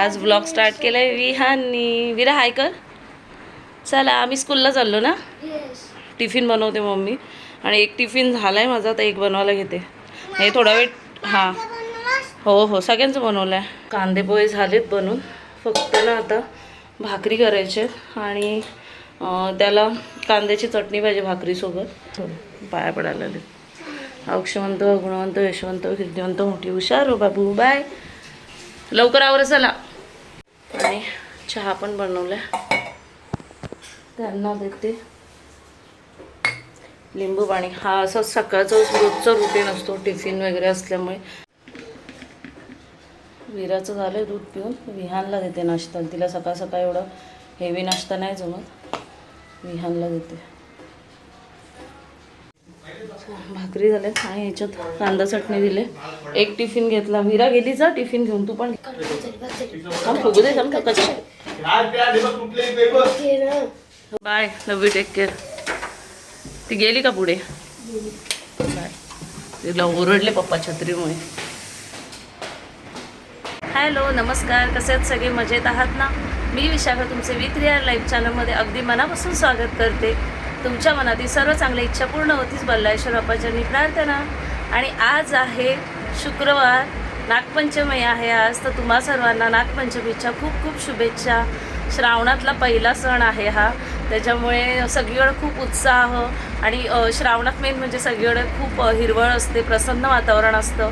आज blog start केलाय विहाननी विरा हाय कर. चला आम्ही स्कूलला चाललो ना? टिफिन बनवते मम्मी. आणि एक टिफिन झालाय माझा तर एक बनवायला घेते. हे थोडा वेळ हां. हो हो सगळ्यांचं बनवलं आहे कांदे पोहे झालेत बनून. फक्त ना आता भाकरी करायचे आणि त्याला कांद्याची चटणी पाहिजे भाकरीसोबत. पाया पडायला अक्षवंत गुणवंत यशवंत कीर्तिवंत मोठी हुशार. हो बाबू. बाय लवकर आवर चला. आणि चहा पण बनवला त्यांना देते. लिंबू पाणी हा असं सकाळचं रोजचं रुटीन असतो. टिफिन वगैरे असल्यामुळे. विराचं झालं दूध पिऊन. विहानला देते नाश्ता. तिला सकाळ सकाळ एवढं हेवी नाश्ता नाही जमत. विहानला देते. भाकरी झाल्या आणि ह्याच्यात? कांदा चटणी दिले. एक टिफिन घेतला. विरा गेली जा टिफिन घेऊन. तू पण फुगू दे bye love you take care ती गेली का पुढे? बाय. तिला ओरडले पप्पा छत्रीमुळे. हॅलो नमस्कार. कसे आहेत सगळे? मजेत आहात ना? मी विशाखा तुमचे विथ रिअल लाईफ चॅनलमध्ये अगदी मनापासून स्वागत करते. तुमच्या मनातील सर्व चांगल्या इच्छा पूर्ण होतीच बल्लाळेश्वर बाप्पाच्यांनी प्रार्थना. आणि आज आहे शुक्रवार नागपंचमी आहे आज तर तुम्हा सर्वांना नागपंचमीच्या खूप खूप शुभेच्छा. श्रावणातला पहिला सण आहे हा त्याच्यामुळे सगळीकडे खूप उत्साह आणि श्रावणात मेन म्हणजे सगळीकडे खूप हिरवळ असते प्रसन्न वातावरण असतं.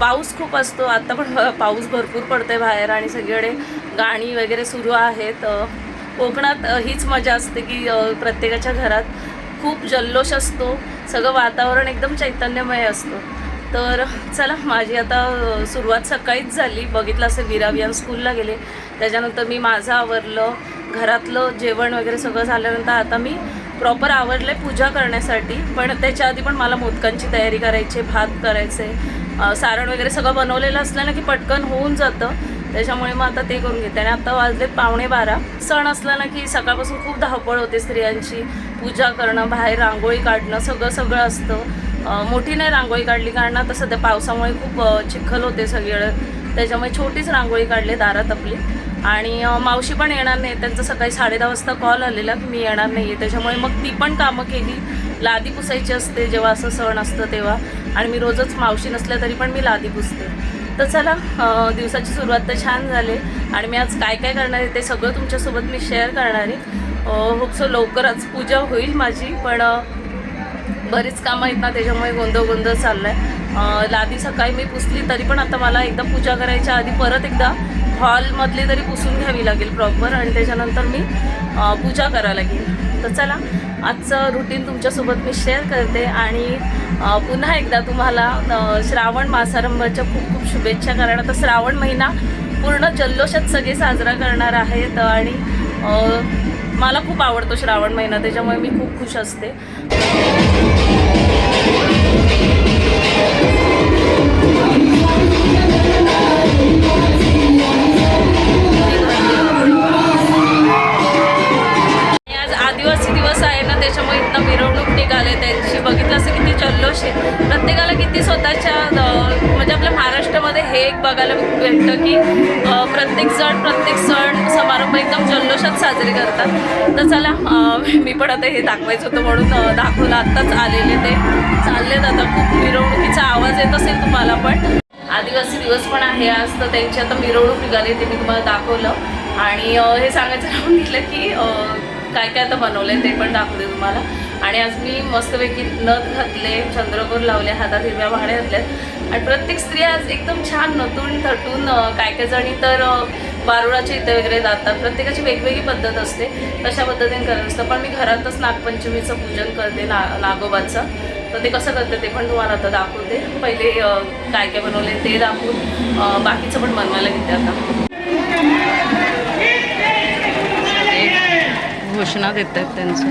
पाऊस खूप असतो आता पण पाऊस भरपूर पडतो आहे बाहेर आणि सगळीकडे गाणी वगैरे सुरू आहेत. कोकणात हीच मजा असते की प्रत्येकाच्या घरात खूप जल्लोष असतो सगळं वातावरण एकदम चैतन्यमय असतं. तर चला माझी आता सुरुवात सकाळीच झाली. बघितलं असं विरावियान स्कूलला गेले. त्याच्यानंतर मी माझं आवरलं. घरातलं जेवण वगैरे सगळं झाल्यानंतर आता मी प्रॉपर आवरले पूजा करण्यासाठी. पण त्याच्या आधी पण मला मोदकांची तयारी करायची भात करायचे. सारण वगैरे सगळं बनवलेलं असलं ना की पटकन होऊन जातं. त्याच्यामुळे मग आता ते करून घेते. आणि आता वाजले पावणे बारा. सण असला ना की सकाळपासून खूप धावपळ होते स्त्रियांची. पूजा करणं बाहेर रांगोळी काढणं सगळं सगळं असतं. मोठी नाही रांगोळी काढली कारण आता सध्या पावसामुळे खूप चिखल होते सगळीकडे. त्याच्यामुळे छोटीच रांगोळी काढली दारात आपली. आणि मावशी पण येणार नाही त्यांचा सकाळी साडे दहा वाजता कॉल आलेला की मी येणार नाही आहे त्याच्यामुळे मग ती पण कामं केली. लादी पुसायची असते जेव्हा असं सण असतं तेव्हा. आणि मी रोजच मावशी नसल्या तरी पण मी लादी पुसते. तर चला दिवसाची सुरुवात तर छान झाली आणि मी आज काय काय करणार आहे ते सगळं तुमच्यासोबत मी शेअर करणार आहे. होप सो लवकरच पूजा होईल माझी पण बरीच कामं आहेत ना त्याच्यामुळे गोंधळ गोंधळ चाललाय. अं, लादी सकाळी मी पुसली तरी पण आता मला एकदा पूजा करायच्या आधी परत एकदा हॉलमधली तरी पुसून घ्यावी लागेल प्रॉपर आणि त्याच्यानंतर मी पूजा करायला लागेल. तर चला आजचं रुटीन तुमच्यासोबत मी शेअर करते आणि पुन्हा एकदा तुम्हाला श्रावण मासारंभाच्या खूप खूप शुभेच्छा. कारण आता श्रावण महिना पूर्ण जल्लोषात सगळे साजरा करणार आहेत आणि मला खूप आवडतो श्रावण महिना त्याच्यामुळे मी खूप खुश असते. आणि आता हे दाखवायचं होतं म्हणून दाखवलं. आत्ताच आलेले ते. चाललेत आता खूप मिरवणुकीचा आवाज येत असेल तुम्हाला पण. आदिवासी दिवस पण आहे आज तर त्यांची आता मिरवणूक निघाली ते मी तुम्हाला दाखवलं. आणि हे सांगायचं राहून घेतलं की काय काय आता बनवलं ते पण दाखवते तुम्हाला. आणि आज मी मस्तपैकी नथ घातले चंद्रपूर लावले हातात हिरव्या भाड्या घातल्यात. आणि प्रत्येक स्त्री आज एकदम छान नटून थटून काय काय जणी तर अं, बारुळाच्या इथे वगैरे जातात. प्रत्येकाची वेगवेगळी पद्धत असते. तशा पद्धतीने करत असतं. पण मी घरातच नागपंचमीचं पूजन करते ना नागोबाचं. तर ते कसं करते ते पण तुम्हाला आता दाखवते. पहिले काय काय बनवले ते दाखवून बाकीचं पण बनवायला घेते आता. घोषणा देत आहेत त्यांचं.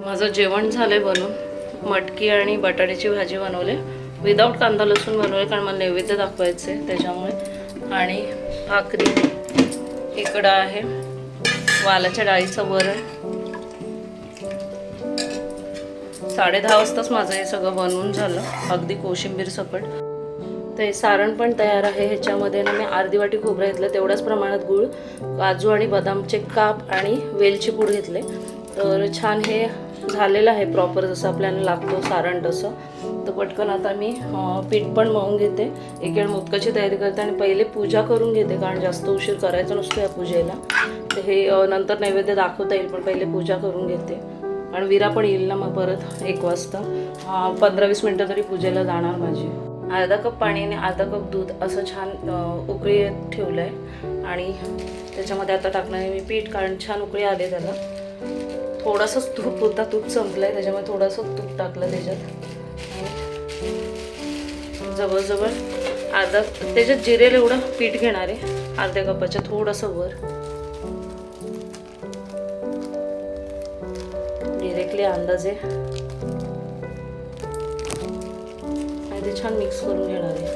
माझं जेवण झालंय बनवून मटकी आणि बटाट्याची भाजी बनवले. विदाऊट कांदा लसूण बनवले कारण मला नैवेद्य दाखवायचे त्याच्यामुळे. आणि भाकरी. इकडं आहे. वालाच्या डाळीचं वरण. साडे दहा वाजताच माझं हे सगळं बनवून झालं. अगदी कोशिंबीर सकट ते सारण पण तयार आहे ह्याच्यामध्ये. ना मी अर्धी वाटी खोबरं घेतलं तेवढ्याच प्रमाणात गूळ काजू आणि बदामचे काप आणि वेलची पूड घेतले. तर छान हे झालेलं आहे प्रॉपर जसं आपल्याला लागतो सारण तसं. तर पटकन आता मी पीठ पण मळून घेते. एक वेळ मोदकाची तयारी करते आणि पहिले पूजा करून घेते कारण जास्त उशीर करायचा नसतो या पूजेला. तर हे नंतर नैवेद्य दाखवता येईल पण पहिले पूजा करून घेते. आणि विरा पण येईल ना मग परत एक वाजता. पंधरा वीस मिनटं तरी पूजेला जाणार माझी. अर्धा कप पाणी आणि अर्धा कप दूध असं छान उकळी ठेवलं आहे आणि त्याच्यामध्ये आता टाकणार आहे मी पीठ कारण छान उकळी आले त्याला. थोडंसंच तूप होता तूप संपलं आहे त्याच्यामुळे थोडंसं तूप टाकलं त्याच्यात. जवळजवळ अर्धा त्याच्यात जिरेल एवढं पीठ घेणार आहे. अर्ध्या कपाच्या थोडंसं वर. डिरेक्टली अंदाजे. यामध्ये छान मिक्स करून घेणार आहे.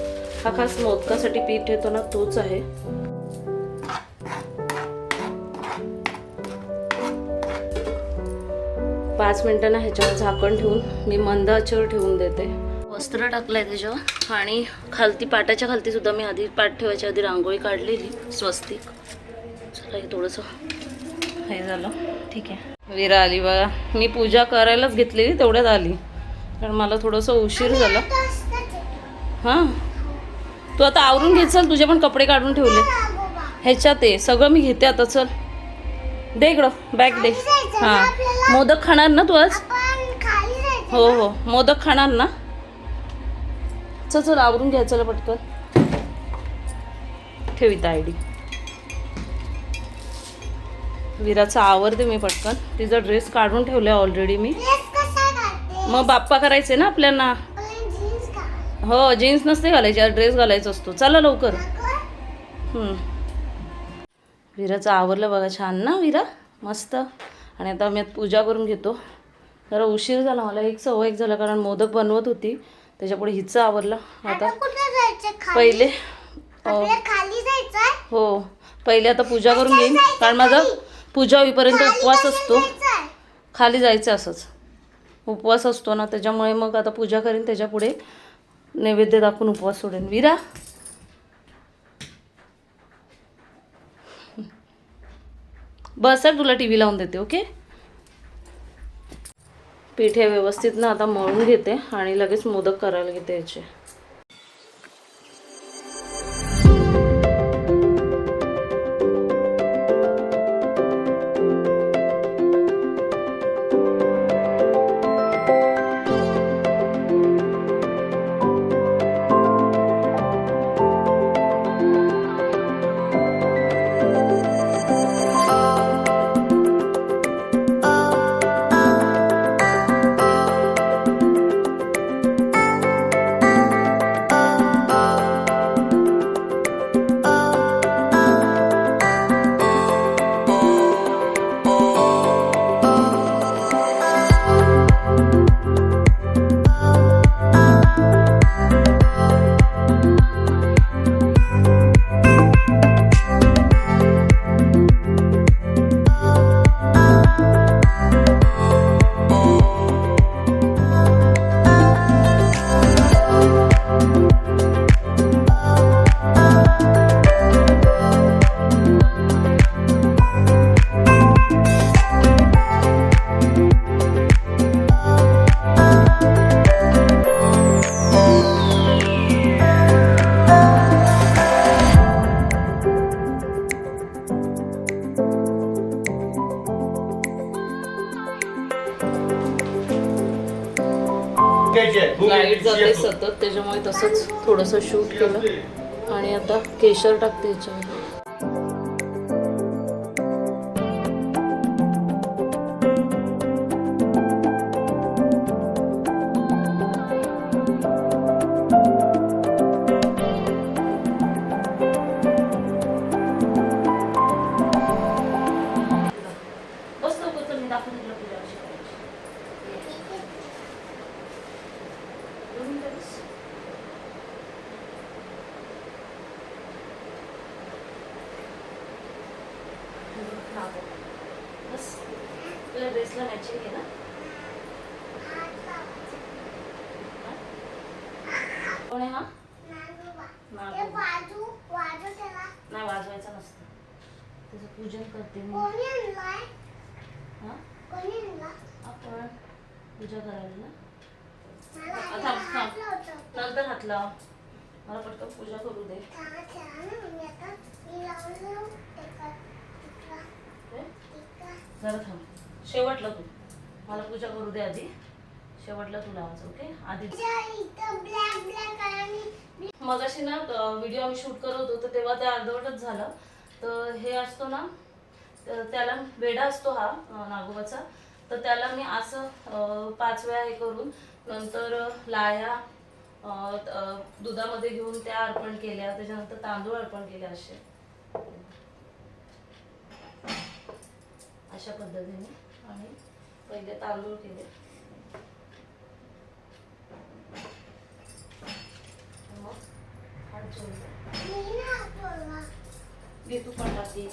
हा खास मोदकासाठी पीठ येतो ना तोच आहे. पाच मिनिटं ना ह्याच्यावर झाकण ठेवून मी मंद आचेवर ठेवून देते. वस्त्र टाकलंय त्याच्यावर आणि खालती पाटाच्या खालती सुद्धा मी आधी पाठ ठेवायच्या आधी रांगोळी काढलेली स्वस्तिक. चला हे थोडंसं हे झालं. ठीक आहे. विरा आली बघा. मी पूजा करायलाच घेतलेली तेवढ्यात आली. कारण मला थोडंसं उशीर झाला. हां? तू आता आवरून घे चल तुझे पण कपडे काढून ठेवले. ह्याच्यात आहे सगळं मी घेते आता चल. दे इकडं बॅग दे. हां. मोदक खाणार ना तू आज? हो हो. मोदक खाणार ना? चल चल आवरून घ्या चला पटकन. ठेविता आय डी. विराचा आवरते मी पटकन. तिचा ड्रेस काढून ठेवलाय ऑलरेडी मी. मग बाप्पा करायचे ना आपल्याला. हो जीन्स नसते घालायची ड्रेस घालायचा असतो. चला लवकर. विराचं आवरलं बघा छान ना विरा? मस्त. आणि आता मी पूजा करून घेतो. जरा उशीर झाला मला एक सव्वा एक झाला कारण मोदक बनवत होती. त्याच्यापुढे हिचं आवरलं. आता पहिले हो. पहिले आता पूजा करून घेईन. कारण माझा पूजा होईपर्यंत उपवास असतो. खाली जायचं असंच. उपवास असतो ना त्याच्यामुळे मग आता पूजा करीन त्याच्यापुढे. नैवेद्य दाखवून उपवास सोडेन. विरा? बस सर तुला टी व्ही लावून देते ओके? पीठ हे व्यवस्थित ना आता मळून घेते आणि लगेच मोदक करायला घेते याचे. थोडंसं शूट केलं आणि आता केशर टाकते याच्यावर बस. तुला ड्रेसला मॅचिंग आहे ना? कोण आहे हा. नाही वाजवायचं नसतं. त्याचं पूजन करते मी. आपण पूजा करायला ना? नंतर हात. लाव मला पटकन पूजा करू दे? जरा थांब. शेवटला तू. मला पूजा करू दे आधी. शेवटला तू लावायचं ओके? आधी मग अशी ना व्हिडिओ आम्ही शूट करत होतो तेव्हा ते अर्धवटच झालं. तर हे असतो ना तर त्याला वेडा असतो हा नागोबाचा. तर त्याला मी असं पाच वेळा हे करून नंतर लाया दुधामध्ये घेऊन त्या अर्पण केल्या. त्याच्यानंतर तांदूळ अर्पण केले असे. अशा पद्धतीने. आणि पहिले तांदूळ केले. मग तू पण टाकते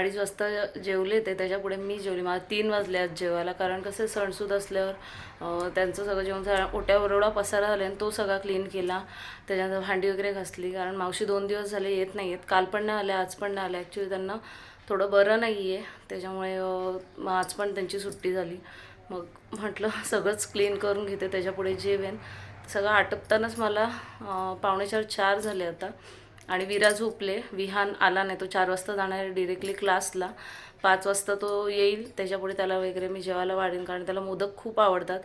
अडीच वाजता जेवले ते त्याच्यापुढे मी जेवली. मला तीन वाजले आज जेवायला. कारण कसं सणसूद असल्यावर त्यांचं सगळं जेवण झालं. ओट्यावर एवढा पसारा झाला आणि तो सगळा क्लीन केला. त्याच्यानंतर भांडी वगैरे घासली. कारण मावशी दोन दिवस झाले येत नाही आहेत. काल पण नाही आल्या आज पण नाही आल्या. ॲक्च्युली त्यांना थोडं बरं नाही आहे त्याच्यामुळे मग आज पण त्यांची सुट्टी झाली. मग म्हटलं सगळंच क्लीन करून घेते. त्याच्यापुढे जेवेन. सगळं आटपतानाच मला पावणेचार चार झाले आता. आणि विरा झोपले. विहान आला नाही. तो चार वाजता जाणार आहे डिरेक्टली क्लासला पाच वाजता तो येईल. त्याच्यापुढे त्याला वगैरे मी जेवायला वाढेन कारण त्याला मोदक खूप आवडतात.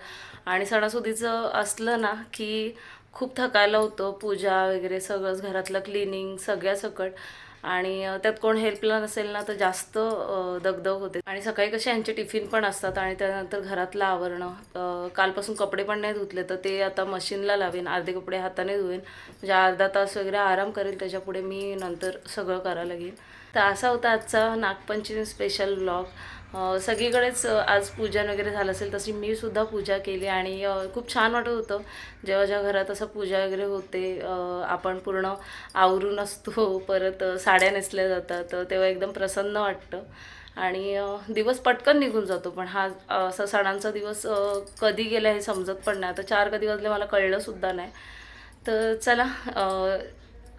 आणि सणासुदीचं असलं ना की खूप थकायला होतं. पूजा वगैरे सगळंच घरातलं क्लिनिंग सगळ्या सकट आणि त्यात कोण हेल्पला नसेल ना तर जास्त दगदग होते. आणि सकाळी कसे यांचे टिफिन पण असतात आणि त्यानंतर घरातलं आवरणं कालपासून कपडे पण नाही धुतले तर ते आता मशीनला लावेन अर्धे कपडे हाताने धुवेन म्हणजे अर्धा तास वगैरे आराम करेल त्याच्यापुढे मी नंतर सगळं करायला लागेल तर असा होता आजचा नागपंचमी स्पेशल ब्लॉग सगळीकडेच आज पूजन वगैरे झालं असेल तशी मी सुद्धा पूजा केली आणि खूप छान वाटत होतं. जेव्हा जेव्हा घरात असं पूजा वगैरे होते आपण पूर्ण आवरून असतो परत साड्या नेसल्या जातात तेव्हा एकदम प्रसन्न वाटतं. आणि दिवस पटकन निघून जातो पण हा असा सणांचा दिवस कधी गेला हे समजत पण नाही. आता चार कधी वाजले मला कळलंसुद्धा नाही. तर चला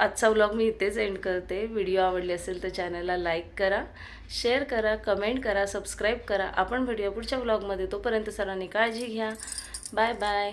आजचा व्लॉग मी इथेच एंड करते. व्हिडिओ आवडली असेल तर चॅनलला लाईक करा शेअर करा कमेंट करा सबस्क्राईब करा. आपण भेटूया पुढच्या व्लॉगमध्ये तोपर्यंत सर्वांनी काळजी घ्या. Bye bye